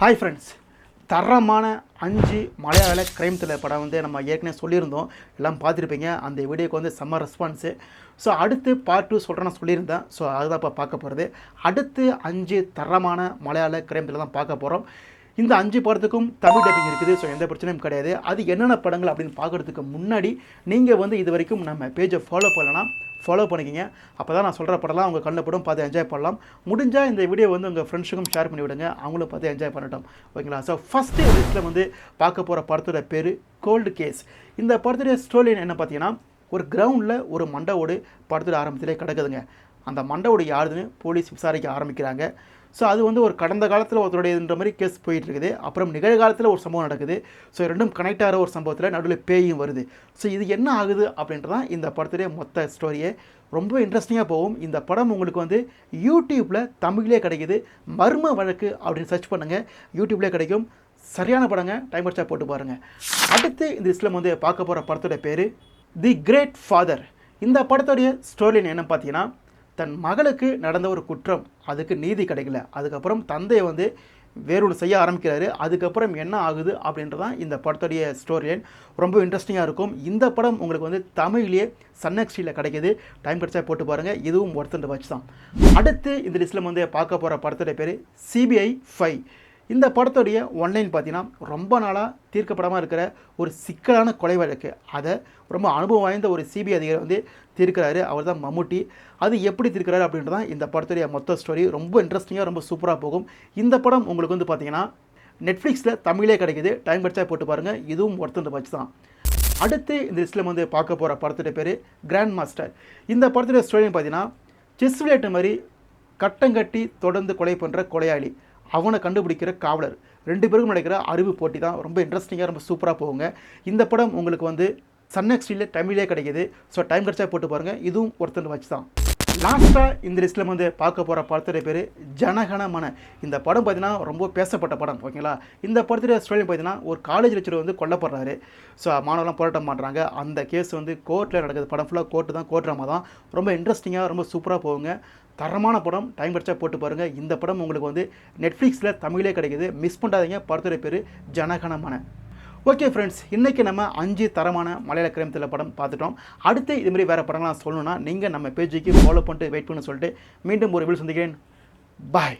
Hi friends தரமான அஞ்சு மலையாள கிரைம் த்ரில்லர் படம் வந்து நம்ம ஏற்கனவே சொல்லியிருந்தோம். எல்லாம் பார்த்துருப்பீங்க. அந்த வீடியோக்கு வந்து செம்ம ரெஸ்பான்ஸு ஸோ அடுத்து பார்ட் டூ சொல்கிறேன் சொல்லியிருந்தேன். ஸோ அதுதான் இப்போ பார்க்க போகிறது அடுத்து அஞ்சு தரமான மலையாள கிரைம் த்ரில்லர் தான் பார்க்க போகிறோம் இந்த அஞ்சு படத்துக்கும் தமிழ் டப்பிங் இருக்குது. ஸோ எந்த பிரச்சனையும் கிடையாது. அது என்னென்ன படங்கள் அப்படின்னு பார்க்குறதுக்கு முன்னாடி நீங்கள் வந்து இது வரைக்கும் நம்ம பேஜை ஃபாலோ பண்ணலன்னா ஃபாலோ பண்ணிக்கிங்க. அப்போ தான் நான் சொல்கிற படம்லாம் அவங்க கண்ணில் படம் பார்த்து என்ஜாய் பண்ணலாம். முடிஞ்சால் இந்த வீடியோ வந்து உங்கள் ஃப்ரெண்ட்ஸுக்கும் ஷேர் பண்ணி விடுங்க அவங்களும் பார்த்து என்ஜாய் பண்ணட்டும். ஓகேங்களா ஸோ ஃபஸ்ட்டு லிஸ்ட்டில் வந்து பார்க்க போகிற படத்தோட பேர் கோல்டு கேஸ் இந்த படத்துடைய ஸ்டோரி என்ன பார்த்தீங்கன்னா ஒரு கிரவுண்டில் ஒரு மண்டவோடு படத்தோட ஆரம்பத்திலே கிடக்குதுங்க. அந்த மண்டவுடைய யாருதுன்னு போலீஸ் விசாரிக்க ஆரம்பிக்கிறாங்க. ஸோ அது வந்து ஒரு கடந்த காலத்தில் ஒருத்தருடையதுன்ற மாதிரி கேஸ் போயிட்டுருக்குது. அப்புறம் நிகழ்காலத்தில் ஒரு சம்பவம் நடக்குது. ஸோ ரெண்டும் கனெக்ட் ஆகிற ஒரு சம்பவத்தில் நடுவில் பேயும் வருது. ஸோ இது என்ன ஆகுது அப்படின்றதான் இந்த படத்துடைய மொத்த ஸ்டோரியே ரொம்ப இன்ட்ரெஸ்டிங்காக போகும். இந்த படம் உங்களுக்கு வந்து யூடியூப்பில் தமிழ்லேயே கிடைக்குது. மர்ம வழக்கு அப்படின்னு சர்ச் பண்ணுங்கள் யூடியூப்லேயே கிடைக்கும். சரியான படங்க. டைம் வச்சா போட்டு பாருங்கள் அடுத்து இந்த லிஸ்ட்டில் வந்து பார்க்க போகிற படத்தோட பேர் தி கிரேட் ஃபாதர் இந்த படத்துடைய ஸ்டோரி என்ன பார்த்தீங்கன்னா தன் மகளுக்கு நடந்த ஒரு குற்றம். அதுக்கு நீதி கிடைக்கல. அதுக்கப்புறம் தந்தையை வந்து வேறொன்று செய்ய ஆரம்பிக்கிறாரு. அதுக்கப்புறம் என்ன ஆகுது அப்படின்றதான் இந்த படத்துடைய ஸ்டோரி லைன் ரொம்ப இன்ட்ரெஸ்டிங்காக இருக்கும். இந்த படம் உங்களுக்கு வந்து தமிழ்லேயே சன்னக்ஸ்டியில் கிடைக்கிது. டைம் கிடைச்சா போட்டு பாருங்கள் இதுவும் ஒருத்தர் வச்சு தான். அடுத்து இந்த லிஸ்ட்டில் வந்து பார்க்க போகிற படத்துடைய பேர் சிபிஐ ஃபைவ் இந்த படத்துடைய ஒன்லைன் பார்த்தீங்கன்னா ரொம்ப நாளாக தீர்க்கப்படாமல் இருக்கிற ஒரு சிக்கலான கொலை வழக்கு. அதை ரொம்ப அனுபவம் வாய்ந்த ஒரு சிபிஐ அதிகாரி வந்து தீர்க்கிறாரு. அவர் தான் மம்முட்டி. அது எப்படி தீர்க்கிறாரு அப்படின்றது தான் இந்த படத்துடைய மொத்த ஸ்டோரி ரொம்ப இன்ட்ரெஸ்டிங்காக ரொம்ப சூப்பராக போகும். இந்த படம் உங்களுக்கு வந்து பார்த்தீங்கன்னா நெட்ஃப்ளிக்ஸில் தமிழே கிடைக்குது. டைம் கிடைச்சா போட்டு பாருங்கள் இதுவும் ஒருத்தர் வச்சு தான். அடுத்து இந்த லிஸ்ட்டில் வந்து பார்க்க போகிற படத்துடைய பேர் கிராண்ட் மாஸ்டர் இந்த படத்துடைய ஸ்டோரின்னு பார்த்தீங்கன்னா செஸ் விளையாட்டு மாதிரி கட்டங்கட்டி தொடர்ந்து கொலை பண்ணுற கொலையாளி. அவனை கண்டுபிடிக்கிற காவலர். ரெண்டு பேருக்கும் நடக்கிற அறிவு போட்டி தான் ரொம்ப இன்ட்ரெஸ்டிங்காக ரொம்ப சூப்பராக போகுங்க. இந்த படம் உங்களுக்கு வந்து சன்னெக்ஸ்டியில் தமிழே கிடைக்கிது. ஸோ டைம் கிடச்சா போட்டு பாருங்கள் இதுவும் ஒருத்தர் வச்சு தான். லாஸ்ட்டாக இந்த லிஸ்ட்டில் வந்து பார்க்க போகிற படத்துடைய பேர் ஜனகணமன இந்த படம் பார்த்தீங்கன்னா ரொம்ப பேசப்பட்ட படம் ஓகேங்களா? இந்த படத்துடைய ஸ்டோரி பார்த்தீங்கன்னா ஒரு காலேஜ் லெக்சர் வந்து கொல்லப்படுறாரு. ஸோ மாணவர்லாம் போராட்டம் பண்ணுறாங்க அந்த கேஸ் வந்து கோர்ட்டில் நடக்குது. படம் ஃபுல்லாக கோர்ட்டு தான் கோர்ட் ட்ராமா தான். ரொம்ப இன்ட்ரெஸ்டிங்காக ரொம்ப சூப்பராக போகுங்க. தரமான படம் டைம் கிடச்சா போட்டு பாருங்கள் இந்த படம் உங்களுக்கு வந்து நெட்ஃப்ளிக்ஸில் தமிழே கிடைக்குது. மிஸ் பண்ணாதீங்க படத்துடைய பேர் ஜனகணமன ஓகே ஃப்ரெண்ட்ஸ் இன்றைக்கி நம்ம அஞ்சு தரமான மலையாள கிரமத்தில் படம் பார்த்துட்டோம். அடுத்து இதுமாரி வேறு படங்கள்லாம் சொல்லணும்னா நீங்கள் நம்ம பேஜுக்கு ஃபாலோ பண்ணிட்டு வெயிட் பண்ண சொல்லிட்டு மீண்டும் ஒரு வீடு சந்திக்கிறேன். பாய்